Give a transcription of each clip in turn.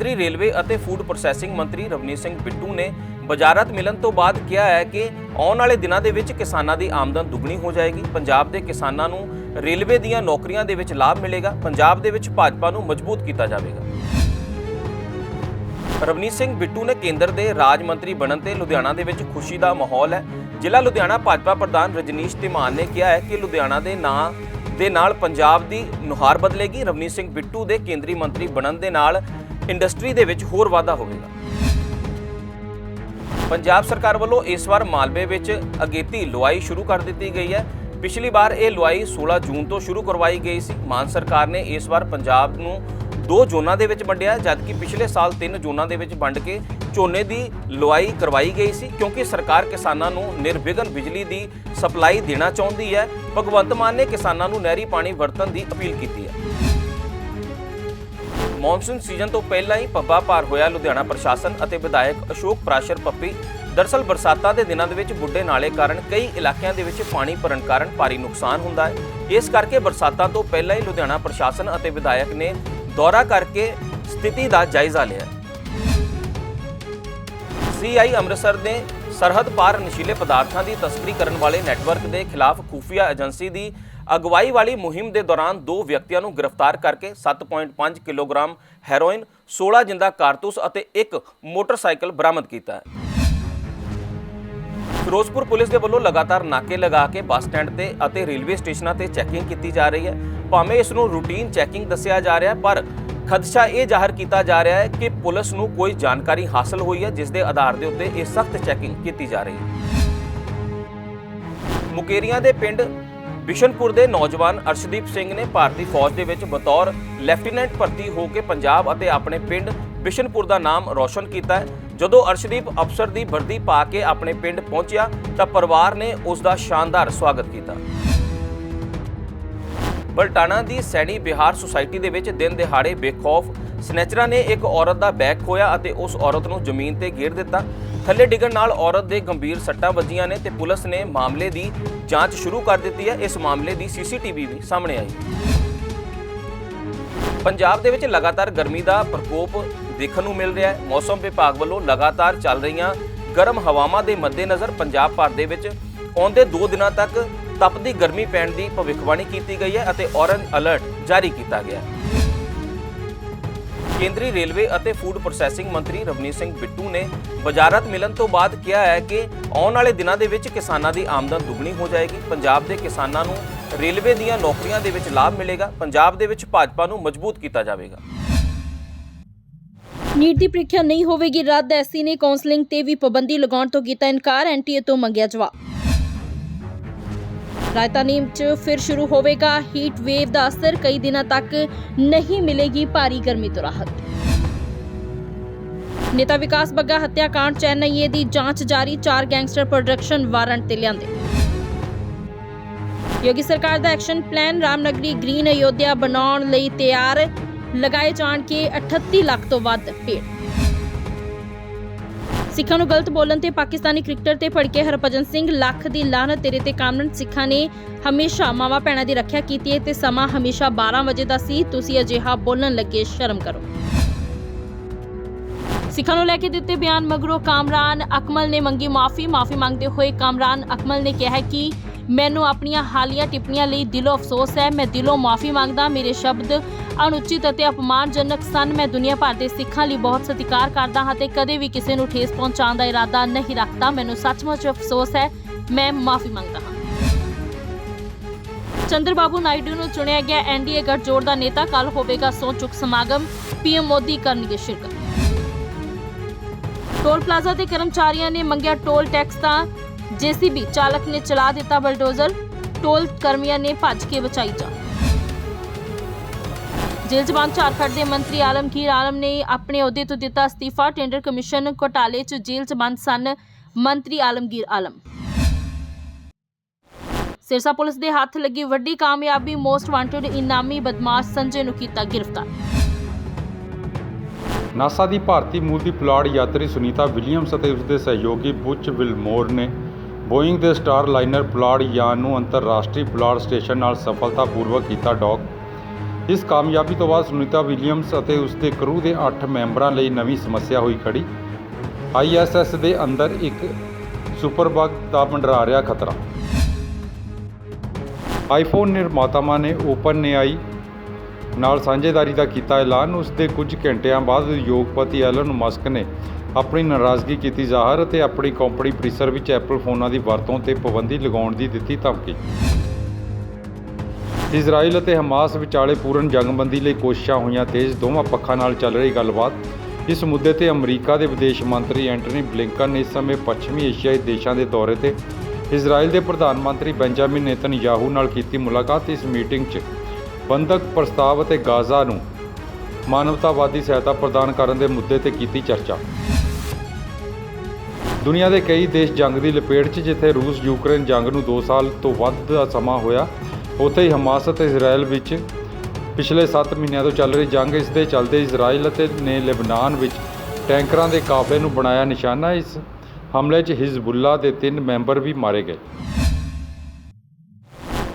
ਕੇਂਦਰੀ ਰੇਲਵੇ ਅਤੇ food processing ਮੰਤਰੀ ਰਵਨੀਤ ਸਿੰਘ ਬਿੱਟੂ ਨੇ ਵਜ਼ਾਰਤ ਮਿਲਣ ਤੋਂ ਬਾਅਦ ਕਿਹਾ ਹੈ ਕਿ ਆਉਣ ਵਾਲੇ ਦਿਨਾਂ ਦੇ ਵਿੱਚ ਕਿਸਾਨਾਂ ਦੀ ਆਮਦਨ ਦੁੱਗਣੀ ਹੋ ਜਾਏਗੀ। ਪੰਜਾਬ ਦੇ ਕਿਸਾਨਾਂ ਨੂੰ ਰੇਲਵੇ ਦੀਆਂ ਨੌਕਰੀਆਂ ਦੇ ਵਿੱਚ ਲਾਭ ਮਿਲੇਗਾ। ਪੰਜਾਬ ਦੇ ਵਿੱਚ ਭਾਜਪਾ ਨੂੰ ਮਜ਼ਬੂਤ ਕੀਤਾ ਜਾਵੇਗਾ। ਰਵਨੀਤ ਸਿੰਘ ਬਿੱਟੂ ਨੇ ਕੇਂਦਰ ਦੇ ਰਾਜ ਮੰਤਰੀ ਬਣਨ ਤੇ ਲੁਧਿਆਣਾ ਦੇ ਵਿੱਚ ਖੁਸ਼ੀ ਦਾ ਮਾਹੌਲ ਹੈ। ਜ਼ਿਲ੍ਹਾ ਲੁਧਿਆਣਾ ਭਾਜਪਾ ਪ੍ਰਧਾਨ ਰਜਨੀਸ਼ ਧੀਮਾਨ ਨੇ ਕਿਹਾ ਹੈ ਕਿ ਲੁਧਿਆਣਾ ਦੇ ਨਾਂ ਦੇ ਨਾਲ ਪੰਜਾਬ ਦੀ ਨੁਹਾਰ ਬਦਲੇਗੀ। ਰਵਨੀਤ ਸਿੰਘ ਬਿੱਟੂ ਦੇ ਕੇਂਦਰੀ ਮੰਤਰੀ ਬਣਨ ਦੇ ਨਾਲ ਇੰਡਸਟਰੀ ਦੇ ਵਿੱਚ ਹੋਰ ਵਾਧਾ ਹੋਵੇਗਾ। ਪੰਜਾਬ ਸਰਕਾਰ ਵੱਲੋਂ ਇਸ ਵਾਰ ਮਾਲਵੇ ਵਿੱਚ ਅਗੇਤੀ ਲੁਆਈ ਸ਼ੁਰੂ ਕਰ ਦਿੱਤੀ ਗਈ ਹੈ। ਪਿਛਲੀ ਵਾਰ ਇਹ ਲੁਆਈ 16 ਜੂਨ ਤੋਂ ਸ਼ੁਰੂ ਕਰਵਾਈ ਗਈ ਸੀ। ਮਾਨ ਸਰਕਾਰ ਨੇ ਇਸ ਵਾਰ ਪੰਜਾਬ ਨੂੰ ਦੋ ਜ਼ੋਨਾਂ ਦੇ ਵਿੱਚ ਵੰਡਿਆ, ਜਦਕਿ ਪਿਛਲੇ ਸਾਲ ਤਿੰਨ ਜ਼ੋਨਾਂ ਦੇ ਵਿੱਚ ਵੰਡ ਕੇ ਝੋਨੇ ਦੀ ਲੁਆਈ ਕਰਵਾਈ ਗਈ ਸੀ, ਕਿਉਂਕਿ ਸਰਕਾਰ ਕਿਸਾਨਾਂ ਨੂੰ ਨਿਰਵਿਘਨ ਬਿਜਲੀ ਦੀ ਸਪਲਾਈ ਦੇਣਾ ਚਾਹੁੰਦੀ ਹੈ। ਭਗਵੰਤ ਮਾਨ ਨੇ ਕਿਸਾਨਾਂ ਨੂੰ ਨਹਿਰੀ ਪਾਣੀ ਵਰਤਣ ਦੀ ਅਪੀਲ ਕੀਤੀ ਹੈ। ਮੌਨਸੂਨ ਸੀਜ਼ਨ ਤੋਂ ਪਹਿਲਾਂ ਹੀ ਪੱਬਾ ਭਾਰ ਹੋਇਆ ਲੁਧਿਆਣਾ ਪ੍ਰਸ਼ਾਸਨ ਅਤੇ ਵਿਧਾਇਕ ਅਸ਼ੋਕ ਪ੍ਰਾਸ਼ਰ ਪੱਪੀ। ਦਰਸਲ ਬਰਸਾਤਾਂ ਦੇ ਦਿਨਾਂ ਦੇ ਵਿੱਚ ਬੁੱਢੇ ਨਾਲੇ ਕਾਰਨ ਕਈ ਇਲਾਕਿਆਂ ਦੇ ਵਿੱਚ ਪਾਣੀ ਭਰਨ ਕਾਰਨ ਭਾਰੀ ਨੁਕਸਾਨ ਹੁੰਦਾ ਹੈ। ਇਸ ਕਰਕੇ ਬਰਸਾਤਾਂ ਤੋਂ ਪਹਿਲਾਂ ਹੀ ਲੁਧਿਆਣਾ ਪ੍ਰਸ਼ਾਸਨ ਅਤੇ ਵਿਧਾਇਕ ਨੇ ਦੌਰਾ ਕਰਕੇ ਸਥਿਤੀ ਦਾ ਜਾਇਜ਼ਾ ਲਿਆ। ਸੀਆਈ ਅੰਮ੍ਰਿਤਸਰ ਨੇ ਸਰਹੱਦ ਪਾਰ ਨਸ਼ੀਲੇ ਪਦਾਰਥਾਂ ਦੀ ਤਸਕਰੀ ਕਰਨ ਵਾਲੇ ਨੈਟਵਰਕ ਦੇ ਖਿਲਾਫ ਖੂਫੀਆ ਏਜੰਸੀ ਦੀ ਅਗਵਾਈ ਵਾਲੀ ਮੁਹਿੰਮ ਦੇ ਦੌਰਾਨ ਦੋ ਵਿਅਕਤੀਆਂ ਨੂੰ ਗ੍ਰਿਫਤਾਰ ਕਰਕੇ 7.5 ਕਿਲੋਗ੍ਰਾਮ ਹੈਰੋਇਨ 16 ਜਿੰਦਾ ਕਾਰਤੂਸ ਅਤੇ ਇੱਕ ਮੋਟਰਸਾਈਕਲ ਬਰਾਮਦ ਕੀਤਾ ਹੈ। ਫਿਰੋਜ਼ਪੁਰ ਪੁਲਿਸ ਦੇ ਵੱਲੋਂ ਲਗਾਤਾਰ ਨਾਕੇ ਲਗਾ ਕੇ ਬੱਸ ਸਟੈਂਡ ਤੇ ਅਤੇ ਰੇਲਵੇ ਸਟੇਸ਼ਨਾਂ ਤੇ ਚੈਕਿੰਗ ਕੀਤੀ ਜਾ ਰਹੀ ਹੈ। ਭਾਵੇਂ ਇਸ ਨੂੰ ਰੂਟੀਨ ਚੈਕਿੰਗ ਦੱਸਿਆ ਜਾ ਰਿਹਾ ਪਰ ਖਦਸ਼ਾ ਇਹ ਜ਼ਾਹਰ ਕੀਤਾ ਜਾ ਰਿਹਾ ਹੈ ਕਿ ਪੁਲਿਸ ਨੂੰ ਕੋਈ ਜਾਣਕਾਰੀ ਹਾਸਲ ਹੋਈ ਹੈ, ਜਿਸ ਦੇ ਆਧਾਰ ਦੇ ਉੱਤੇ ਇਹ ਸਖਤ ਚੈਕਿੰਗ ਕੀਤੀ ਜਾ ਰਹੀ ਹੈ। ਮੁਕੇਰੀਆਂ ਦੇ ਪਿੰਡ ਬਿਸ਼ਨਪੁਰ ਦੇ ਨੌਜਵਾਨ ਅਰਸ਼ਦੀਪ ਸਿੰਘ ਨੇ ਭਾਰਤੀ ਫੌਜ ਦੇ ਵਿੱਚ ਬਤੌਰ ਲੈਫਟੀਨੈਂਟ ਭਰਤੀ ਹੋ ਕੇ ਪੰਜਾਬ ਅਤੇ ਆਪਣੇ ਪਿੰਡ ਬਿਸ਼ਨਪੁਰ ਦਾ ਨਾਮ ਰੌਸ਼ਨ ਕੀਤਾ ਹੈ। ਜਦੋਂ ਅਰਸ਼ਦੀਪ ਅਫਸਰ ਦੀ ਵਰਦੀ ਪਾ ਕੇ ਆਪਣੇ ਪਿੰਡ ਪਹੁੰਚਿਆ, ਤਾਂ ਪਰਿਵਾਰ ਨੇ ਉਸ ਦਾ ਸ਼ਾਨਦਾਰ ਸਵਾਗਤ ਕੀਤਾ। ਬਲਟਾਣਾ ਦੀ ਸੈਣੀ ਬਿਹਾਰ ਸੁਸਾਇਟੀ ਦੇ ਵਿੱਚ ਦਿਨ ਦਿਹਾੜੇ ਬੇਖੌਫ ਸਨੈਚਰਾਂ ਨੇ ਇੱਕ ਔਰਤ ਦਾ ਬੈਗ ਖੋਇਆ ਅਤੇ ਉਸ ਔਰਤ ਨੂੰ ਜ਼ਮੀਨ ਤੇ ਗੇਰ ਦਿੱਤਾ। ਥੱਲੇ ਡਿੱਗਣ ਨਾਲ ਔਰਤ ਦੇ ਗੰਭੀਰ ਸੱਟਾਂ ਵੱਜੀਆਂ ਨੇ ਤੇ ਪੁਲਿਸ ਨੇ ਮਾਮਲੇ ਦੀ ਜਾਂਚ ਸ਼ੁਰੂ ਕਰ ਦਿੱਤੀ ਹੈ। ਇਸ ਮਾਮਲੇ ਦੀ ਸੀਸੀਟੀਵੀ ਵੀ ਸਾਹਮਣੇ ਆਈ। ਪੰਜਾਬ ਦੇ ਵਿੱਚ ਲਗਾਤਾਰ ਗਰਮੀ ਦਾ ਪ੍ਰਕੋਪ ਦੇਖਣ ਨੂੰ ਮਿਲ ਰਿਹਾ ਹੈ। ਮੌਸਮ ਵਿਭਾਗ ਵੱਲੋਂ ਲਗਾਤਾਰ ਚੱਲ ਰਹੀਆਂ ਗਰਮ ਹਵਾਵਾਂ ਦੇ ਮੱਦੇਨਜ਼ਰ ਪੰਜਾਬ ਭਰ ਦੇ ਵਿੱਚ ਆਉਂਦੇ 2 ਦਿਨਾਂ ਤੱਕ ਤਪਦੀ ਗਰਮੀ ਪੈਣ ਦੀ ਭਵਿੱਖਬਾਣੀ ਕੀਤੀ ਗਈ ਹੈ ਅਤੇ ਔਰੰਜ ਅਲਰਟ ਜਾਰੀ ਕੀਤਾ ਗਿਆ ਹੈ। ਕੇਂਦਰੀ ਰੇਲਵੇ ਅਤੇ ਫੂਡ ਪ੍ਰੋਸੈਸਿੰਗ ਮੰਤਰੀ ਰਵਨੀਤ ਸਿੰਘ ਬਿੱਟੂ ਨੇ ਵਜ਼ਾਰਤ ਮਿਲਣ ਤੋਂ ਬਾਅਦ ਕਿਹਾ ਹੈ ਕਿ ਆਉਣ ਵਾਲੇ ਦਿਨਾਂ ਦੇ ਵਿੱਚ ਕਿਸਾਨਾਂ ਦੀ ਆਮਦਨ ਦੁੱਗਣੀ ਹੋ ਜਾਏਗੀ। ਪੰਜਾਬ ਦੇ ਕਿਸਾਨਾਂ ਨੂੰ ਰੇਲਵੇ ਦੀਆਂ ਨੌਕਰੀਆਂ ਦੇ ਵਿੱਚ ਲਾਭ ਮਿਲੇਗਾ। ਪੰਜਾਬ ਦੇ ਵਿੱਚ ਭਾਜਪਾ ਨੂੰ ਮਜ਼ਬੂਤ ਕੀਤਾ ਜਾਵੇਗਾ। ਨੀਟ ਦੀ ਪ੍ਰੀਖਿਆ ਨਹੀਂ ਹੋਵੇਗੀ। ਰੱਦ ਐਸਸੀ ਨੇ ਕਾਉਂਸਲਿੰਗ ਤੇ ਵੀ ਪਾਬੰਦੀ ਲਗਾਉਣ ਤੋਂ ਕੀਤਾ ਇਨਕਾਰ। ਐਨਟੀਏ ਤੋਂ ਮੰਗਿਆ ਜਵਾਬ। ਰਾਜਧਾਨੀ 'ਚ ਫਿਰ ਸ਼ੁਰੂ ਹੋਵੇਗਾ ਹੀਟ ਵੇਵ ਦਾ ਅਸਰ। ਕਈ ਦਿਨਾਂ ਤੱਕ ਨਹੀਂ ਮਿਲੇਗੀ ਭਾਰੀ ਗਰਮੀ ਤੋਂ ਰਾਹਤ। ਨੇਤਾ ਵਿਕਾਸ ਬੱਗਾ ਹੱਤਿਆਕਾਂਡ ਚੈਨਈਏ ਦੀ ਜਾਂਚ ਜਾਰੀ, ਚਾਰ ਗੈਂਗਸਟਰ ਪ੍ਰੋਡਕਸ਼ਨ ਵਾਰੰਟ ਤੇ ਲਿਆਂਦੇ। ਯੋਗੀ ਸਰਕਾਰ ਦਾ action plan, Ramnagari green Ayodhya ਬਣਾਉਣ ਲਈ ਤਿਆਰ, ਲਗਾਏ ਜਾਣ ਕੇ 38 ਲੱਖ ਤੋਂ ਵੱਧ ਪੇੜ ਸਿੱਖਾਂ ਨੂੰ ਗਲਤ ਬੋਲਣ ਤੇ ਪਾਕਿਸਤਾਨੀ ਕ੍ਰਿਕਟਰ ਤੇ ਭੜਕੇ ਹਰਭਜਨ ਸਿੰਘ ਲੱਖ ਦੀ ਲਾਹਨਤ, ਤੇਰੇ ਤੇ ਕਾਮਰਨ ਸਿੱਖਾਂ ਨੇ ਹਮੇਸ਼ਾ ਮਾਵਾ ਭੈਣਾਂ ਦੀ ਰੱਖਿਆ ਕੀਤੀ ਹੈ ਤੇ ਸਮਾਂ ਹਮੇਸ਼ਾ 12 ਵਜੇ ਦਾ ਸੀ। ਤੁਸੀਂ ਅਜਿਹਾ ਬੋਲਣ ਲੱਗੇ, ਸ਼ਰਮ ਕਰੋ। ਸਿੱਖਾਂ ਨੂੰ ਲੈ ਕੇ ਦਿੱਤੇ ਬਿਆਨ ਮਗਰੋਂ ਕਾਮਰਾਨ ਅਕਮਲ ਨੇ ਮੰਗੀ ਮਾਫੀ। ਮਾਫੀ ਮੰਗਦੇ ਹੋਏ ਕਾਮਰਾਨ ਅਕਮਲ ਨੇ ਕਿਹਾ ਕਿ ਮੈਨੂੰ ਆਪਣੀਆਂ ਹਾਲੀਆ ਟਿੱਪਣੀਆਂ ਲਈ ਦਿਲੋਂ ਅਫਸੋਸ ਹੈ। ਮੈਂ ਦਿਲੋਂ ਮਾਫੀ ਮੰਗਦਾ ਮੇਰੇ ਸ਼ਬਦ ਅਨੁਚਿਤ ਅਤੇ ਅਪਮਾਨਜਨਕ ਸਨ। ਮੈਂ ਦੁਨੀਆ ਭਰ ਦੇ ਸਿੱਖਾਂ ਲਈ ਬਹੁਤ ਸਤਿਕਾਰ ਕਰਦਾ ਹਾਂ ਤੇ ਕਦੇ ਵੀ ਕਿਸੇ ਨੂੰ ਠੇਸ ਪਹੁੰਚਾਉਣ ਦਾ ਇਰਾਦਾ ਨਹੀਂ ਰੱਖਦਾ। ਮੈਨੂੰ ਸੱਚਮੁੱਚ ਅਫਸੋਸ ਹੈ। ਮੈਂ ਮਾਫੀ ਮੰਗਦਾ ਹਾਂ। ਚੰਦਰਬਾਬੂ ਨਾਇਡੂ ਨੂੰ ਚੁਣਿਆ ਗਿਆ ਐਨਡੀਏ ਗੱਠਜੋੜ ਦਾ ਨੇਤਾ। ਕੱਲ ਹੋਵੇਗਾ ਸਹੁੰ ਚੁੱਕ ਸਮਾਗਮ। ਪੀਐਮ ਮੋਦੀ ਕਰਨਗੇ ਸ਼ਿਰਕਤ। ਟੋਲ ਪਲਾਜ਼ਾ ਦੇ ਕਰਮਚਾਰੀਆਂ ਨੇ ਮੰਗਿਆ ਟੋਲ ਟੈਕਸ ਤਾਂ ਜੀਸੀਬੀ ਚਾਲਕ ਨੇ ਚਲਾ ਦਿੱਤਾ ਬਲਡੋਜ਼ਰ, ਟੋਲ ਕਰਮੀਆਂ ਨੇ ਭੱਜ ਕੇ ਬਚਾਈ ਜਾਨ। ਜੇਲ੍ਹ ਜਵਾਨ ਝਾਰਖੰਡ ਦੇ ਮੰਤਰੀ ਆਲਮਗੀਰ ਆਲਮ ਨੇ ਆਪਣੇ ਅਹੁਦੇ ਤੋਂ ਦਿੱਤਾ ਅਸਤੀਫਾ। ਟੈਂਡਰ ਕਮਿਸ਼ਨ ਘੋਟਾਲੇ 'ਚ ਜੇਲ੍ਹ 'ਚ ਸਨ ਮੰਤਰੀ ਆਲਮਗੀਰ ਆਲਮ। ਸਿਰਸਾ ਪੁਲਿਸ ਦੇ ਹੱਥ ਲੱਗੀ ਵੱਡੀ ਕਾਮਯਾਬੀ, ਮੋਸਟ ਵਾਂਟਡ ਇਨਾਮੀ ਬਦਮਾਸ਼ ਸੰਜੇ ਨੂੰ ਕੀਤਾ ਗ੍ਰਿਫਤਾਰ। ਨਾਸਾ ਦੀ ਭਾਰਤੀ ਮੂਲ ਦੀ ਪੁਲਾੜ ਯਾਤਰੀ ਸੁਨੀਤਾ ਵਿਲੀਅਮਸ ਅਤੇ ਉਸ ਦੇ ਸਹਿਯੋਗੀ ਬੁੱਚ ਵਿਲਮੋਰ ਨੇ ਬੋਇੰਗ ਦੇ ਸਟਾਰ ਲਾਈਨਰ ਪੁਲਾੜ ਯਾਨ ਨੂੰ ਅੰਤਰਰਾਸ਼ਟਰੀ ਪੁਲਾੜ ਸਟੇਸ਼ਨ ਨਾਲ ਸਫਲਤਾਪੂਰਵਕ ਕੀਤਾ ਡੌਕ। ਇਸ ਕਾਮਯਾਬੀ ਤੋਂ ਬਾਅਦ ਸੁਨੀਤਾ ਵਿਲੀਅਮਸ ਅਤੇ ਉਸ ਦੇ ਕਰੂ ਦੇ 8 ਮੈਂਬਰਾਂ ਲਈ ਨਵੀਂ ਸਮੱਸਿਆ ਹੋਈ ਖੜੀ ਆਈਐਸਐਸ ਦੇ ਅੰਦਰ ਇੱਕ ਸੁਪਰਬਗ ਦਾ ਮੰਡਰਾ ਰਿਹਾ ਖਤਰਾ। ਆਈਫੋਨ ਨਿਰਮਾਤਾਵਾਂ ਨੇ ਓਪਨ ਨਾਲ ਸਾਂਝੇਦਾਰੀ ਦਾ ਕੀਤਾ ਐਲਾਨ। ਉਸ ਦੇ ਕੁਝ ਘੰਟਿਆਂ ਬਾਅਦ ਉਦਯੋਗਪਤੀ ਐਲਨ ਮਸਕ ਨੇ ਆਪਣੀ ਨਾਰਾਜ਼ਗੀ ਕੀਤੀ ਜ਼ਾਹਰ ਅਤੇ ਆਪਣੀ ਕੰਪਨੀ ਪ੍ਰੀਸਰ ਵਿੱਚ ਐਪਲ ਫੋਨਾਂ ਦੀ ਵਰਤੋਂ ਤੇ ਪਾਬੰਦੀ ਲਗਾਉਣ ਦੀ ਦਿੱਤੀ ਧਮਕੀ। ਇਜ਼ਰਾਈਲ ਅਤੇ ਹਮਾਸ ਵਿਚਾਲੇ ਪੂਰਨ ਜੰਗਬੰਦੀ ਲਈ ਕੋਸ਼ਿਸ਼ਾਂ ਹੋਈਆਂ ਤੇਜ਼, ਦੋਵਾਂ ਪੱਖਾਂ ਨਾਲ ਚੱਲ ਰਹੀ ਗੱਲਬਾਤ। ਇਸ ਮੁੱਦੇ ਤੇ ਅਮਰੀਕਾ ਦੇ ਵਿਦੇਸ਼ ਮੰਤਰੀ ਐਂਟਨੀ ਬਲਿੰਕਨ ਇਸ ਸਮੇਂ ਪੱਛਮੀ ਏਸ਼ੀਆਈ ਦੇਸ਼ਾਂ ਦੇ ਦੌਰੇ ਤੇ ਇਜ਼ਰਾਈਲ ਦੇ ਪ੍ਰਧਾਨ ਮੰਤਰੀ ਬੈਂਜਾਮਿਨ ਨੇਤਨਯਾਹੂ ਨਾਲ ਕੀਤੀ ਮੁਲਾਕਾਤ। ਇਸ ਮੀਟਿੰਗ 'ਚ ਬੰਦਕ ਪ੍ਰਸਤਾਵ ਅਤੇ ਗਾਜ਼ਾ ਨੂੰ ਮਾਨਵਤਾਵਾਦੀ ਸਹਾਇਤਾ ਪ੍ਰਦਾਨ ਕਰਨ ਦੇ ਮੁੱਦੇ ਤੇ ਕੀਤੀ ਚਰਚਾ। ਦੁਨੀਆ ਦੇ ਕਈ ਦੇਸ਼ ਜੰਗ ਦੀ ਲਪੇਟ 'ਚ, ਜਿੱਥੇ ਰੂਸ ਯੂਕਰੇਨ ਜੰਗ ਨੂੰ 2 ਸਾਲ ਤੋਂ ਵੱਧ ਦਾ ਸਮਾਂ ਹੋਇਆ, ਉੱਥੇ ਹੀ ਹਮਾਸ ਅਤੇ ਇਜ਼ਰਾਈਲ ਵਿੱਚ ਪਿਛਲੇ 7 ਮਹੀਨਿਆਂ ਤੋਂ ਚੱਲ ਰਹੀ ਜੰਗ, ਇਸ ਦੇ ਚੱਲਦੇ ਇਜ਼ਰਾਈਲ ਅਤੇ ਨੇ ਲੈਬਨਾਨ ਵਿੱਚ ਟੈਂਕਰਾਂ ਦੇ ਕਾਫਲੇ ਨੂੰ ਬਣਾਇਆ ਨਿਸ਼ਾਨਾ। ਇਸ ਹਮਲੇ 'ਚ ਹਿਜ਼ਬੁੱਲਾ ਦੇ ਤਿੰਨ ਮੈਂਬਰ ਵੀ ਮਾਰੇ ਗਏ।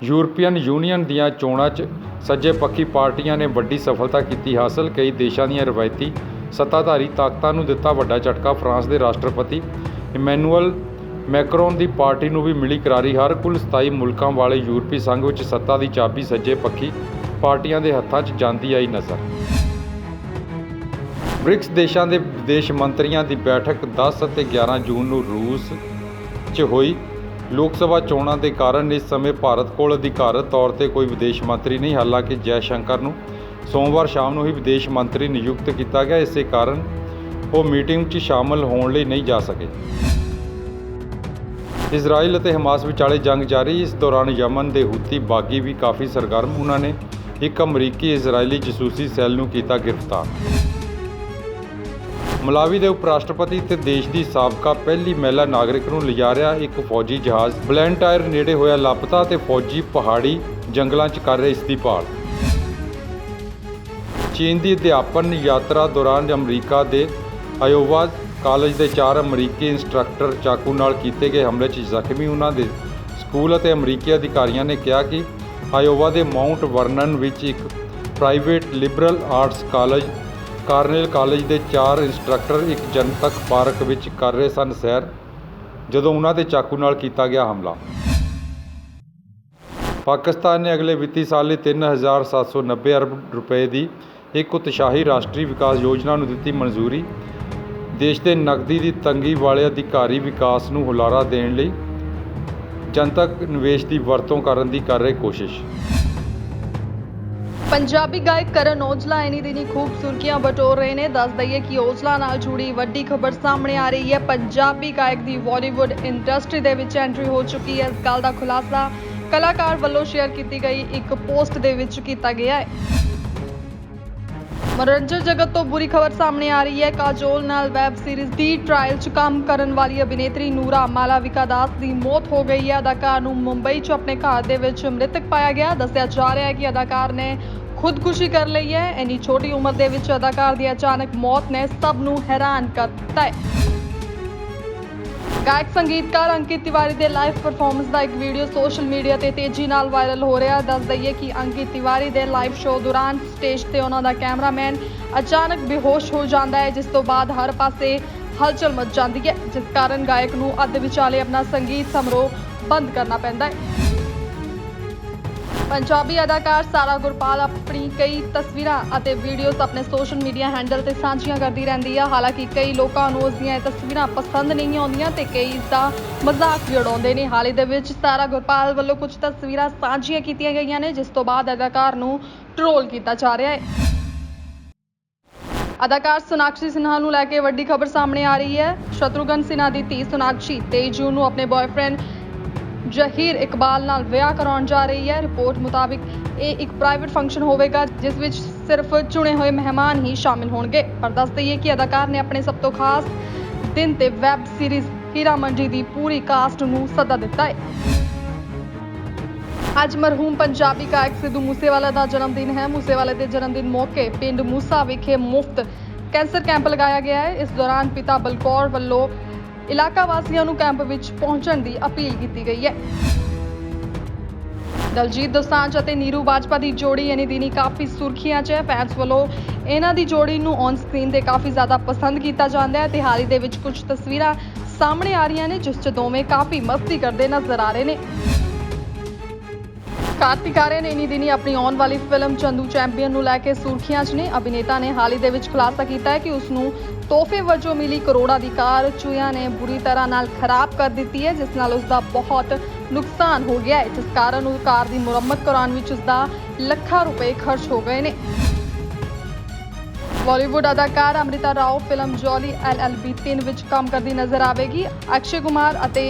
ਯੂਰਪੀਅਨ ਯੂਨੀਅਨ ਦੀਆਂ ਚੋਣਾਂ 'ਚ ਸੱਜੇ ਪੱਖੀ ਪਾਰਟੀਆਂ ਨੇ ਵੱਡੀ ਸਫਲਤਾ ਕੀਤੀ ਹਾਸਲ। ਕਈ ਦੇਸ਼ਾਂ ਦੀਆਂ ਰਵਾਇਤੀ ਸੱਤਾਧਾਰੀ ਤਾਕਤਾਂ ਨੂੰ ਦਿੱਤਾ ਵੱਡਾ ਝਟਕਾ। ਫਰਾਂਸ ਦੇ ਰਾਸ਼ਟਰਪਤੀ ਇਮੈਨੂਅਲ ਮੈਕਰੋਨ ਦੀ ਪਾਰਟੀ ਨੂੰ ਵੀ ਮਿਲੀ ਕਰਾਰੀ। ਹਾਰ ਕੁੱਲ 27 ਮੁਲਕਾਂ ਵਾਲੇ ਯੂਰਪੀ ਸੰਘ ਵਿੱਚ ਸੱਤਾ ਦੀ ਚਾਬੀ ਸੱਜੇ ਪੱਖੀ ਪਾਰਟੀਆਂ ਦੇ ਹੱਥਾਂ 'ਚ ਜਾਂਦੀ ਆਈ ਨਜ਼ਰ। ਬ੍ਰਿਕਸ ਦੇਸ਼ਾਂ ਦੇ ਵਿਦੇਸ਼ ਮੰਤਰੀਆਂ ਦੀ ਬੈਠਕ 10 ਅਤੇ 11 ਜੂਨ ਨੂੰ ਰੂਸ 'ਚ ਹੋਈ। ਲੋਕ ਸਭਾ ਚੋਣਾਂ ਦੇ ਕਾਰਨ ਇਸ ਸਮੇਂ ਭਾਰਤ ਕੋਲ ਅਧਿਕਾਰਤ ਤੌਰ ਤੇ ਕੋਈ ਵਿਦੇਸ਼ ਮੰਤਰੀ ਨਹੀਂ। ਹਾਲਾਂਕਿ ਜੈ ਸ਼ੰਕਰ ਨੂੰ ਸੋਮਵਾਰ ਸ਼ਾਮ ਨੂੰ ਹੀ ਵਿਦੇਸ਼ ਮੰਤਰੀ ਨਿਯੁਕਤ ਕੀਤਾ ਗਿਆ। ਇਸੇ ਕਾਰਨ ਉਹ ਮੀਟਿੰਗ 'ਚ ਸ਼ਾਮਲ ਹੋਣ ਲਈ ਨਹੀਂ ਜਾ ਸਕੇ। ਇਜ਼ਰਾਈਲ ਅਤੇ ਹਮਾਸ ਵਿਚਾਲੇ ਜੰਗ ਜਾਰੀ। ਇਸ ਦੌਰਾਨ ਯਮਨ ਦੇ ਹੂਤੀ ਬਾਗੀ ਵੀ ਕਾਫੀ ਸਰਗਰਮ ਉਹਨਾਂ ਨੇ ਇੱਕ ਅਮਰੀਕੀ ਇਜ਼ਰਾਈਲੀ ਜਸੂਸੀ ਸੈੱਲ ਨੂੰ ਕੀਤਾ ਗ੍ਰਿਫਤਾਰ। ਮਲਾਵੀ ਦੇ ਉਪ ਰਾਸ਼ਟਰਪਤੀ ਤੇ ਦੇਸ਼ ਦੀ ਸਾਬਕਾ ਪਹਿਲੀ ਮਹਿਲਾ ਨਾਗਰਿਕ ਨੂੰ ਲਿਜਾ ਰਿਹਾ ਇੱਕ ਫੌਜੀ ਜਹਾਜ਼। ਬਲੈਂਟਾਇਰ ਨੇੜੇ ਹੋਇਆ ਲਾਪਤਾ ਤੇ ਫੌਜੀ ਪਹਾੜੀ ਜੰਗਲਾਂ 'ਚ ਕਰ ਰਹੇ ਇਸ ਦੀ ਭਾਲ। ਚੀਨ ਦੀ ਅਧਿਆਪਨ ਯਾਤਰਾ ਦੌਰਾਨ ਅਮਰੀਕਾ ਦੇ ਆਇਓਵਾ ਕਾਲਜ ਦੇ ਚਾਰ ਅਮਰੀਕੀ ਇੰਸਟ੍ਰਕਟਰ ਚਾਕੂ ਨਾਲ ਕੀਤੇ ਗਏ ਹਮਲੇ 'ਚ ਜ਼ਖਮੀ ਉਹਨਾਂ ਦੇ ਸਕੂਲ ਅਤੇ ਅਮਰੀਕੀ ਅਧਿਕਾਰੀਆਂ ਨੇ ਕਿਹਾ ਕਿ ਆਇਓਵਾ ਦੇ ਮਾਊਂਟ ਵਰਨਨ ਵਿੱਚ ਇੱਕ private liberal arts college, Cornell college ਦੇ ਚਾਰ ਇੰਸਟ੍ਰਕਟਰ ਇੱਕ ਜਨਤਕ ਪਾਰਕ ਵਿੱਚ ਕਰ ਰਹੇ ਸਨ ਸੈਰ, ਜਦੋਂ ਉਹਨਾਂ ਦੇ ਚਾਕੂ ਨਾਲ ਕੀਤਾ ਗਿਆ ਹਮਲਾ। ਪਾਕਿਸਤਾਨ ਨੇ ਅਗਲੇ ਵਿੱਤੀ ਸਾਲ ਲਈ 3790 ਅਰਬ ਰੁਪਏ ਦੀ ਇੱਕ ਉਤਸ਼ਾਹੀ ਰਾਸ਼ਟਰੀ ਵਿਕਾਸ ਯੋਜਨਾ ਨੂੰ ਦਿੱਤੀ ਮਨਜ਼ੂਰੀ। ਦੇਸ਼ ਦੇ ਨਕਦੀ ਦੀ ਤੰਗੀ ਵਾਲੇ ਅਧਿਕਾਰੀ ਵਿਕਾਸ ਨੂੰ ਹੁਲਾਰਾ ਦੇਣ ਲਈ ਜਨਤਕ ਨਿਵੇਸ਼ ਦੀ ਵਰਤੋਂ ਕਰਨ ਦੀ ਕਰ ਰਹੇ ਕੋਸ਼ਿਸ਼। ਪੰਜਾਬੀ ਗਾਇਕ ਕਰਨ ਔਜਲਾ ਇਨੀ ਦਿਨੀ ਖੂਬ ਸੁਰਖੀਆਂ ਬਟੋਰ ਰਹੇ ਨੇ। ਦੱਸ ਦਈਏ ਕਿ ਔਜਲਾ ਨਾਲ ਜੁੜੀ ਵੱਡੀ ਖਬਰ ਸਾਹਮਣੇ ਆ ਰਹੀ ਹੈ। ਪੰਜਾਬੀ ਗਾਇਕ ਦੀ ਬਾਲੀਵੁੱਡ ਇੰਡਸਟਰੀ ਦੇ ਵਿੱਚ ਐਂਟਰੀ ਹੋ ਚੁੱਕੀ ਹੈ। ਇਸ ਗੱਲ ਦਾ ਖੁਲਾਸਾ ਕਲਾਕਾਰ ਵੱਲੋਂ ਸ਼ੇਅਰ ਕੀਤੀ ਗਈ ਇੱਕ ਪੋਸਟ ਦੇ ਵਿੱਚ ਕੀਤਾ ਗਿਆ ਹੈ। ਮਨੋਰੰਜਨ ਜਗਤ ਤੋਂ ਬੁਰੀ ਖਬਰ ਸਾਹਮਣੇ ਆ ਰਹੀ ਹੈ। ਕਾਜੋਲ ਨਾਲ ਵੈਬ ਸੀਰੀਜ਼ ਦੀ ਟ੍ਰਾਇਲ 'ਚ ਕੰਮ ਕਰਨ ਵਾਲੀ ਅਭਿਨੇਤਰੀ ਨੂਰਾ ਮਾਲਾਵਿਕਾ ਦਾਸ ਦੀ ਮੌਤ ਹੋ ਗਈ ਹੈ। ਅਦਾਕਾਰ ਨੂੰ ਮੁੰਬਈ 'ਚ ਆਪਣੇ ਘਰ ਦੇ ਵਿੱਚ ਮ੍ਰਿਤਕ ਪਾਇਆ ਗਿਆ। ਦੱਸਿਆ ਜਾ ਰਿਹਾ ਹੈ ਕਿ ਅਦਾਕਾਰ ਨੇ ਖੁਦਕੁਸ਼ੀ ਕਰ ਲਈ ਹੈ। ਇੰਨੀ ਛੋਟੀ ਉਮਰ ਦੇ ਵਿੱਚ ਅਦਾਕਾਰ ਦੀ ਅਚਾਨਕ ਮੌਤ ਨੇ ਸਭ ਨੂੰ ਹੈਰਾਨ ਕਰ ਦਿੱਤਾ ਹੈ। ਗਾਇਕ, ਸੰਗੀਤਕਾਰ ਅੰਕਿਤ ਤਿਵਾਰੀ ਦੇ ਲਾਈਵ ਪਰਫਾਰਮੈਂਸ ਦਾ ਇੱਕ ਵੀਡੀਓ ਸੋਸ਼ਲ ਮੀਡੀਆ ਤੇ ਤੇਜ਼ੀ ਨਾਲ ਵਾਇਰਲ ਹੋ ਰਿਹਾ। ਦੱਸ ਦਈਏ ਕਿ ਅੰਕਿਤ ਤਿਵਾਰੀ ਦੇ ਲਾਈਵ ਸ਼ੋਅ ਦੌਰਾਨ ਸਟੇਜ ਤੇ ਉਹਨਾਂ ਦਾ ਕੈਮਰਾਮੈਨ ਅਚਾਨਕ ਬੇਹੋਸ਼ ਹੋ ਜਾਂਦਾ ਹੈ, ਜਿਸ ਤੋਂ ਬਾਅਦ ਹਰ ਪਾਸੇ ਹਲਚਲ ਮਚ ਜਾਂਦੀ ਹੈ, ਜਿਸ ਕਾਰਨ ਗਾਇਕ ਨੂੰ ਅੱਧ ਵਿਚਾਲੇ ਆਪਣਾ ਸੰਗੀਤ ਸਮਾਰੋਹ ਬੰਦ ਕਰਨਾ ਪੈਂਦਾ ਹੈ। ਪੰਜਾਬੀ ਅਦਾਕਾਰ ਸਾਰਾ ਗੁਰਪਾਲ ਆਪਣੀ ਕਈ ਤਸਵੀਰਾਂ ਅਤੇ ਵੀਡੀਓਜ਼ ਆਪਣੇ ਸੋਸ਼ਲ ਮੀਡੀਆ ਹੈਂਡਲ ਤੇ ਸਾਂਝੀਆਂ ਕਰਦੀ ਰਹਿੰਦੀ ਹੈ ਹਾਲਾਂਕਿ ਕਈ ਲੋਕਾਂ ਨੂੰ ਉਸ ਦੀਆਂ ਇਹ ਤਸਵੀਰਾਂ ਪਸੰਦ ਨਹੀਂ ਆਉਂਦੀਆਂ ਤੇ ਕਈ ਇਸ ਦਾ ਮਜ਼ਾਕ ਵੀ ਉਡਾਉਂਦੇ ਨੇ। ਹਾਲ ਹੀ ਦੇ ਵਿੱਚ ਸਾਰਾ ਗੁਰਪਾਲ ਵੱਲੋਂ ਕੁਝ ਤਸਵੀਰਾਂ ਸਾਂਝੀਆਂ ਕੀਤੀਆਂ ਗਈਆਂ ਨੇ, ਜਿਸ ਤੋਂ ਬਾਅਦ ਅਦਾਕਾਰ ਨੂੰ ਟ੍ਰੋਲ ਕੀਤਾ ਜਾ ਰਿਹਾ ਹੈ। ਅਦਾਕਾਰ ਸੋਨਾਕਸ਼ੀ ਸਿਨਹਾ ਨੂੰ ਲੈ ਕੇ ਵੱਡੀ ਖਬਰ ਸਾਹਮਣੇ ਆ ਰਹੀ ਹੈ। ਸ਼ਤਰੂਗਨ ਸਿਨਹਾ ਦੀ ਧੀ ਸੋਨਾਕਸ਼ੀ 23 ਜੂਨ ਨੂੰ ਆਪਣੇ ਬॉयਫ੍ਰੈਂਡ ਜਹੀਰ ਇਕਬਾਲ ਨਾਲ ਵਿਆਹ ਕਰਾਉਣ ਜਾ ਰਹੀ ਹੈ। ਰਿਪੋਰਟ ਮੁਤਾਬਿਕ ਇਹ ਇੱਕ ਪ੍ਰਾਈਵੇਟ ਫੰਕਸ਼ਨ ਹੋਵੇਗਾ, ਜਿਸ ਵਿੱਚ ਸਿਰਫ ਚੁਣੇ ਹੋਏ ਮਹਿਮਾਨ ਹੀ ਸ਼ਾਮਿਲ ਹੋਣਗੇ। ਪਰ ਦੱਸ ਦਈਏ ਕਿ ਅਦਾਕਾਰ ਨੇ ਆਪਣੇ ਸਭ ਤੋਂ ਖਾਸ ਦਿਨ ਤੇ ਵੈਬ ਸੀਰੀਜ਼ ਹੀਰਾ ਮੰਡੀ ਦੀ ਪੂਰੀ ਕਾਸਟ ਨੂੰ ਸੱਦਾ ਦਿੱਤਾ ਹੈ। ਅੱਜ ਮਰਹੂਮ ਪੰਜਾਬੀ ਗਾਇਕ ਸਿੱਧੂ ਮੂਸੇਵਾਲਾ ਦਾ ਜਨਮ ਦਿਨ ਹੈ। ਮੂਸੇਵਾਲੇ ਦੇ ਜਨਮ ਦਿਨ ਮੌਕੇ ਪਿੰਡ ਮੂਸਾ ਵਿਖੇ ਮੁਫਤ ਕੈਂਸਰ ਕੈਂਪ ਲਗਾਇਆ ਗਿਆ ਹੈ। ਇਸ ਦੌਰਾਨ ਪਿਤਾ ਬਲਕੌਰ ਵੱਲੋਂ ਇਲਾਕਾ ਵਾਸੀਆਂ ਨੂੰ ਕੈਂਪ ਵਿੱਚ ਪਹੁੰਚਣ ਦੀ ਅਪੀਲ ਕੀਤੀ ਗਈ ਹੈ। ਦਲਜੀਤ ਦੋਸਾਂਝ ਅਤੇ ਨੀਰੂ ਬਾਜਪਾ ਦੀ ਜੋੜੀ ਯਾਨੀ ਦਿਨੀ ਕਾਫੀ ਸੁਰਖੀਆਂ 'ਚ ਹੈ। ਫੈਨਸ ਵੱਲੋਂ ਇਹਨਾਂ ਦੀ ਜੋੜੀ ਨੂੰ ਔਨ ਸਕਰੀਨ ਤੇ ਕਾਫੀ ਜ਼ਿਆਦਾ ਪਸੰਦ ਕੀਤਾ ਜਾਂਦਾ ਹੈ। ਤੇ ਹਾਲ ਹੀ ਦੇ ਵਿੱਚ ਕੁਝ ਤਸਵੀਰਾਂ ਸਾਹਮਣੇ ਆ ਰਹੀਆਂ ਨੇ, ਜਿਸ 'ਚ ਦੋਵੇਂ ਕਾਫੀ ਮਸਤੀ ਕਰਦੇ ਨਜ਼ਰ ਆ ਰਹੇ ਨੇ। ਕਾਰਤਿਕ ਆਰਿਅਨ ਇਨੀ ਦਿਨੀ ਆਪਣੀ ਆਉਣ ਵਾਲੀ ਫਿਲਮ ਚੰਦੂ ਚੈਂਪੀਅਨ ਨੂੰ ਲੈ ਕੇ ਸੁਰਖੀਆਂ 'ਚ ਨੇ। ਅਭਿਨੇਤਾ ਨੇ ਹਾਲ ਹੀ ਦੇ ਵਿੱਚ ਖੁਲਾਸਾ ਕੀਤਾ ਹੈ ਕਿ ਉਸ ਨੂੰ ਤੋਹਫੇ ਵਜੋਂ ਮਿਲੀ ਕਰੋੜਾਂ ਦੀ ਕਾਰ, ਚੂਹਿਆਂ ਨੇ ਬੁਰੀ ਤਰ੍ਹਾਂ ਨਾਲ ਖਰਾਬ ਕਰ ਦਿੱਤੀ ਹੈ, ਜਿਸ ਨਾਲ ਉਸ ਦਾ ਬਹੁਤ ਨੁਕਸਾਨ ਹੋ ਗਿਆ ਹੈ। ਜਿਸ ਕਾਰਨ ਉਹ ਕਾਰ ਦੀ ਮੁਰੰਮਤ ਕਰਾਉਣ ਵਿੱਚ ਉਸ ਦਾ ਲੱਖਾਂ ਰੁਪਏ ਖਰਚ ਹੋ ਗਏ ਨੇ। ਬਾਲੀਵੁੱਡ ਅਦਾਕਾਰ Amrita Rao film Jolly LLB 3 ਵਿੱਚ ਕੰਮ ਕਰਦੀ ਨਜ਼ਰ ਆਵੇਗੀ। ਅਕਸ਼ੇ ਕੁਮਾਰ ਅਤੇ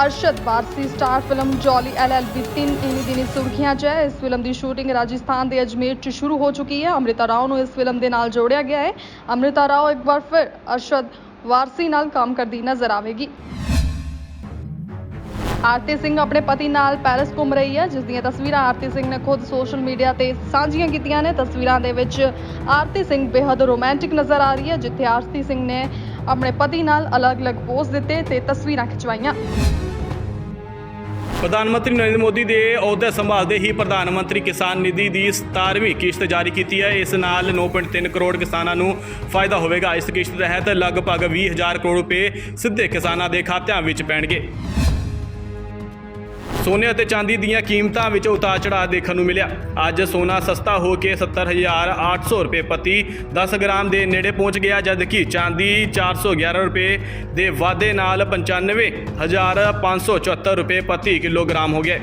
Arshad Warsi star film Jolly LLB 3 ਇਨੀ ਦਿਨੀ ਸੁਰਖੀਆਂ 'ਚ ਹੈ। ਇਸ ਫਿਲਮ ਦੀ ਸ਼ੂਟਿੰਗ ਰਾਜਸਥਾਨ ਦੇ ਅਜਮੇਰ 'ਚ ਸ਼ੁਰੂ ਹੋ ਚੁੱਕੀ ਹੈ। ਅਮ੍ਰਿਤਾ ਰਾਓ ਨੂੰ ਇਸ ਫਿਲਮ ਦੇ ਨਾਲ ਜੋੜਿਆ ਗਿਆ ਹੈ। ਅਮ੍ਰਿਤਾ ਰਾਓ ਇੱਕ ਵਾਰ ਫਿਰ ਅਰਸ਼ਦ ਵਾਰਸੀ ਨਾਲ ਕੰਮ ਕਰਦੀ ਨਜ਼ਰ ਆਵੇਗੀ। ਆਰਤੀ ਸਿੰਘ ਆਪਣੇ ਪਤੀ ਨਾਲ ਪੈਰਿਸ ਘੁੰਮ ਰਹੀ ਹੈ। ਜਿਸ ਦੀਆਂ ਤਸਵੀਰਾਂ ਆਰਤੀ ਸਿੰਘ ਨੇ ਖੁਦ ਸੋਸ਼ਲ ਮੀਡੀਆ ਤੇ ਸਾਂਝੀਆਂ ਕੀਤੀਆਂ ਨੇ। ਤਸਵੀਰਾਂ ਦੇ ਵਿੱਚ ਆਰਤੀ ਸਿੰਘ ਬੇहद ਰੋਮਾਂਟਿਕ ਨਜ਼ਰ ਆ ਰਹੀ ਹੈ, ਜਿੱਥੇ ਆਰਤੀ ਸਿੰਘ ਨੇ ਆਪਣੇ ਪਤੀ ਨਾਲ ਅਲੱਗ-ਅਲੱਗ ਪੋਜ਼ ਦਿੱਤੇ ਤੇ ਤਸਵੀਰਾਂ ਖਿਚਵਾਈਆਂ। ਪ੍ਰਧਾਨ ਮੰਤਰੀ ਨਰਿੰਦਰ ਮੋਦੀ ਦੇ ਅਹੁਦੇ ਸੰਭਾਲਦੇ ਹੀ ਪ੍ਰਧਾਨ ਮੰਤਰੀ ਕਿਸਾਨ ਨਿਧੀ ਦੀ 17ਵੀਂ ਕਿਸ਼ਤ ਜਾਰੀ ਕੀਤੀ ਹੈ। ਇਸ ਨਾਲ 9.3 ਕਰੋੜ ਕਿਸਾਨਾਂ ਨੂੰ ਫਾਇਦਾ ਹੋਵੇਗਾ। ਇਸ ਕਿਸ਼ਤ ਤਹਿਤ ਲਗਭਗ 20000 ਕਰੋੜ ਰੁਪਏ ਸਿੱਧੇ ਕਿਸਾਨਾਂ ਦੇ ਖਾਤਿਆਂ ਵਿੱਚ ਪੈਣਗੇ। ਸੋਨੇ ਅਤੇ ਚਾਂਦੀ ਦੀਆਂ ਕੀਮਤਾਂ ਵਿੱਚ ਉਤਾਰ ਚੜਾਅ ਦੇਖਣ ਨੂੰ ਮਿਲਿਆ। ਅੱਜ ਸੋਨਾ ਸਸਤਾ ਹੋ ਕੇ 70800 ਰੁਪਏ ਪ੍ਰਤੀ 10 ਗ੍ਰਾਮ ਦੇ ਨੇੜੇ ਪਹੁੰਚ ਗਿਆ, ਜਦਕਿ ਚਾਂਦੀ 411 ਰੁਪਏ ਦੇ ਵਾਧੇ ਨਾਲ 95574 ਰੁਪਏ ਪ੍ਰਤੀ ਕਿਲੋਗ੍ਰਾਮ ਹੋ ਗਿਆ।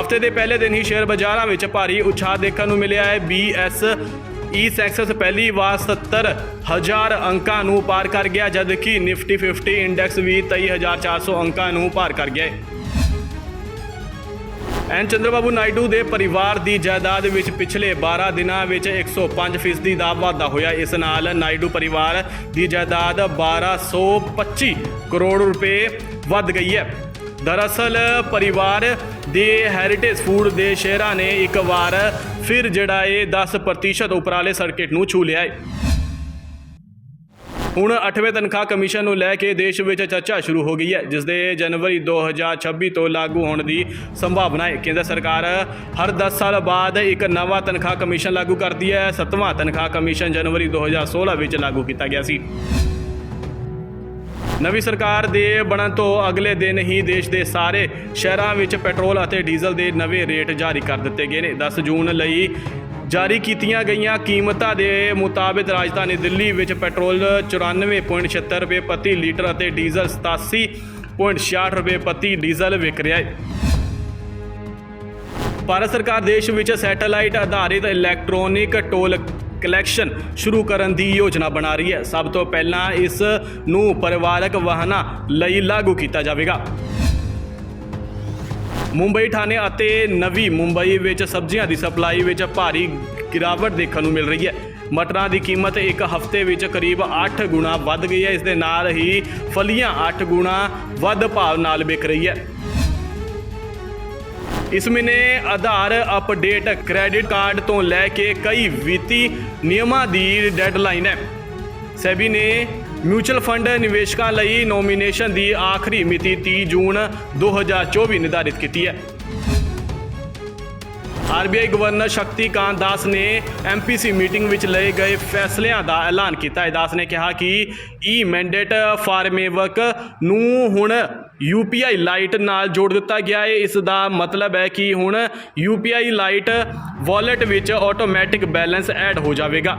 ਹਫ਼ਤੇ ਦੇ ਪਹਿਲੇ ਦਿਨ ਹੀ ਸ਼ੇਅਰ ਬਾਜ਼ਾਰਾਂ ਵਿੱਚ ਭਾਰੀ ਉਛਾਲ ਦੇਖਣ ਨੂੰ ਮਿਲਿਆ ਹੈ। ਬੀਐਸ ਈ ਸੈਂਸਸ ਪਹਿਲੀ ਵਾਰ 70000 ਅੰਕਾਂ ਨੂੰ ਪਾਰ ਕਰ ਗਿਆ ਜਦਕਿ ਨਿਫਟੀ 50 ਇੰਡੈਕਸ ਵੀ 23400 ਅੰਕਾਂ ਨੂੰ ਪਾਰ ਕਰ ਗਿਆ ਹੈ ਐਨ ਚੰਦਰਬਾਬੂ ਨਾਇਡੂ ਦੇ ਪਰਿਵਾਰ ਦੀ ਜਾਇਦਾਦ ਵਿੱਚ ਪਿਛਲੇ 12 ਦਿਨਾਂ ਵਿੱਚ 105 ਫੀਸਦੀ ਦਾ ਵਾਧਾ ਹੋਇਆ। ਇਸ ਨਾਲ ਨਾਇਡੂ ਪਰਿਵਾਰ ਦੀ ਜਾਇਦਾਦ 1225 ਕਰੋੜ ਰੁਪਏ ਵੱਧ ਗਈ ਹੈ। ਦਰਅਸਲ ਪਰਿਵਾਰ ਦੇ ਹੈਰੀਟੇਜ ਫੂਡ ਦੇ ਸ਼ੇਅਰਾਂ ਨੇ ਇੱਕ ਵਾਰ ਫਿਰ ਜਿਹੜਾ ਇਹ 10% ਉਪਰਾਲੇ ਸਰਕਟ ਨੂੰ ਛੂ ਲਿਆ ਹੈ ਹੁਣ 8ਵੇਂ ਤਨਖਾਹ ਕਮਿਸ਼ਨ ਨੂੰ ਲੈ ਕੇ ਦੇਸ਼ ਵਿੱਚ ਚਰਚਾ ਸ਼ੁਰੂ ਹੋ ਗਈ ਹੈ, ਜਿਸ ਦੇ ਜਨਵਰੀ 2026 ਤੋਂ ਲਾਗੂ ਹੋਣ ਦੀ ਸੰਭਾਵਨਾ ਹੈ। ਕੇਂਦਰ ਸਰਕਾਰ ਹਰ 10 ਸਾਲ ਬਾਅਦ ਇੱਕ ਨਵਾਂ ਤਨਖਾਹ ਕਮਿਸ਼ਨ ਲਾਗੂ ਕਰਦੀ ਹੈ। ਸੱਤਵਾਂ ਤਨਖਾਹ ਕਮਿਸ਼ਨ ਜਨਵਰੀ 2016 ਵਿੱਚ ਲਾਗੂ ਕੀਤਾ ਗਿਆ ਸੀ। ਨਵੀਂ ਸਰਕਾਰ ਦੇ ਬਣਨ ਤੋਂ ਅਗਲੇ ਦਿਨ ਹੀ ਦੇਸ਼ ਦੇ ਸਾਰੇ ਸ਼ਹਿਰਾਂ ਵਿੱਚ ਪੈਟਰੋਲ ਅਤੇ ਡੀਜ਼ਲ ਦੇ ਨਵੇਂ ਰੇਟ ਜਾਰੀ ਕਰ ਦਿੱਤੇ ਗਏ ਨੇ। 10 ਜੂਨ ਲਈ ਜਾਰੀ ਕੀਤੀਆਂ ਗਈਆਂ ਕੀਮਤਾਂ ਦੇ ਮੁਤਾਬਿਕ ਰਾਜਧਾਨੀ ਦਿੱਲੀ ਵਿੱਚ ਪੈਟਰੋਲ 94.76 ਰੁਪਏ ਪ੍ਰਤੀ ਲੀਟਰ ਅਤੇ ਡੀਜ਼ਲ 87.66 ਰੁਪਏ ਪ੍ਰਤੀ ਡੀਜ਼ਲ ਵਿਕ ਰਿਹਾ ਹੈ। ਭਾਰਤ ਸਰਕਾਰ ਦੇਸ਼ ਵਿੱਚ ਸੈਟੇਲਾਈਟ ਆਧਾਰਿਤ ਇਲੈਕਟ੍ਰੋਨਿਕ ਟੋਲ ਕਲੈਕਸ਼ਨ ਸ਼ੁਰੂ ਕਰਨ ਦੀ ਯੋਜਨਾ ਬਣਾ ਰਹੀ ਹੈ। ਸਭ ਤੋਂ ਪਹਿਲਾਂ ਇਸ ਨੂੰ ਪਰਿਵਾਰਕ ਵਾਹਨਾਂ ਲਈ ਲਾਗੂ ਕੀਤਾ ਜਾਵੇਗਾ। ਮੁੰਬਈ ਥਾਣੇ ਅਤੇ ਨਵੀਂ ਮੁੰਬਈ ਵਿੱਚ ਸਬਜ਼ੀਆਂ ਦੀ ਸਪਲਾਈ ਵਿੱਚ ਭਾਰੀ ਗਿਰਾਵਟ ਦੇਖਣ ਨੂੰ ਮਿਲ ਰਹੀ ਹੈ। ਮਟਰਾਂ ਦੀ ਕੀਮਤ ਇੱਕ ਹਫ਼ਤੇ ਵਿੱਚ ਕਰੀਬ 8 ਗੁਣਾ ਵੱਧ ਗਈ ਹੈ। ਇਸ ਦੇ ਨਾਲ ਹੀ ਫਲੀਆਂ 8 ਗੁਣਾ ਵੱਧ ਭਾਅ ਨਾਲ ਵਿਕ ਰਹੀ ਹੈ। ਇਸ ਮਹੀਨੇ ਆਧਾਰ ਅਪਡੇਟ ਕ੍ਰੈਡਿਟ ਕਾਰਡ ਤੋਂ ਲੈ ਕੇ ਕਈ ਵਿੱਤੀ ਨਿਯਮਾਂ ਦੀ ਡੈਡਲਾਈਨ ਹੈ। ਸੈਬੀ ਨੇ ਮਿਊਚੁਅਲ ਫੰਡ ਨਿਵੇਸ਼ਕਾਂ ਲਈ ਨੋਮੀਨੇਸ਼ਨ ਦੀ ਆਖਰੀ ਮਿਤੀ 30 ਜੂਨ 2024 ਨਿਰਧਾਰਿਤ ਕੀਤੀ ਹੈ। ਆਰਬੀਆਈ ਗਵਰਨਰ ਸ਼ਕਤੀਕਾਂਤ ਦਾਸ ਨੇ ਐਮਪੀਸੀ ਮੀਟਿੰਗ ਵਿੱਚ ਲਏ ਗਏ ਫੈਸਲਿਆਂ ਦਾ ਐਲਾਨ ਕੀਤਾ। ਹੈ ਦਾਸ ਨੇ ਕਿਹਾ ਕਿ e ਈ ਮੈਂਡੇਟ ਫਾਰਮੇਵਰਕ ਨੂੰ ਹੁਣ UPI ਲਾਈਟ ਨਾਲ ਜੋੜ ਦਿੱਤਾ ਗਿਆ ਹੈ। ਇਸ ਦਾ ਮਤਲਬ ਹੈ ਕਿ ਹੁਣ UPI ਲਾਈਟ ਵਾਲਟ ਵਿੱਚ ਆਟੋਮੈਟਿਕ ਬੈਲੈਂਸ ਐਡ ਹੋ ਜਾਵੇਗਾ।